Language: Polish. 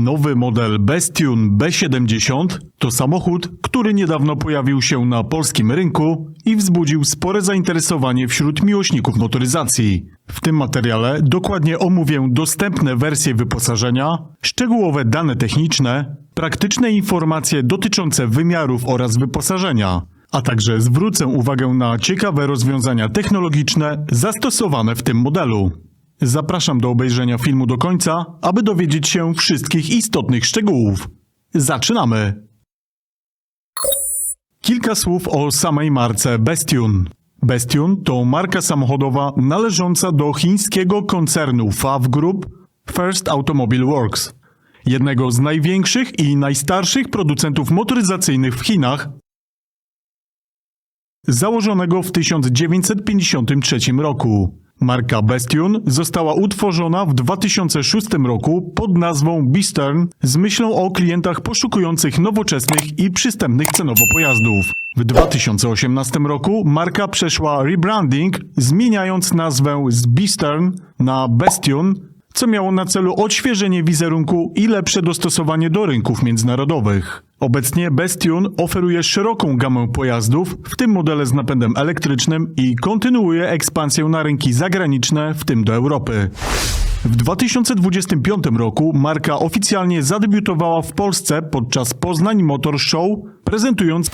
Nowy model Bestune B70 to samochód, który niedawno pojawił się na polskim rynku i wzbudził spore zainteresowanie wśród miłośników motoryzacji. W tym materiale dokładnie omówię dostępne wersje wyposażenia, szczegółowe dane techniczne, praktyczne informacje dotyczące wymiarów oraz wyposażenia, a także zwrócę uwagę na ciekawe rozwiązania technologiczne zastosowane w tym modelu. Zapraszam do obejrzenia filmu do końca, aby dowiedzieć się wszystkich istotnych szczegółów. Zaczynamy! Kilka słów o samej marce Bestune. Bestune to marka samochodowa należąca do chińskiego koncernu FAW Group First Automobile Works, jednego z największych i najstarszych producentów motoryzacyjnych w Chinach, założonego w 1953 roku. Marka Bestune została utworzona w 2006 roku pod nazwą Bistern z myślą o klientach poszukujących nowoczesnych i przystępnych cenowo pojazdów. W 2018 roku marka przeszła rebranding, zmieniając nazwę z Bistern na Bestune, co miało na celu odświeżenie wizerunku i lepsze dostosowanie do rynków międzynarodowych. Obecnie Bestune oferuje szeroką gamę pojazdów, w tym modele z napędem elektrycznym i kontynuuje ekspansję na rynki zagraniczne, w tym do Europy. W 2025 roku marka oficjalnie zadebiutowała w Polsce podczas Poznań Motor Show, prezentując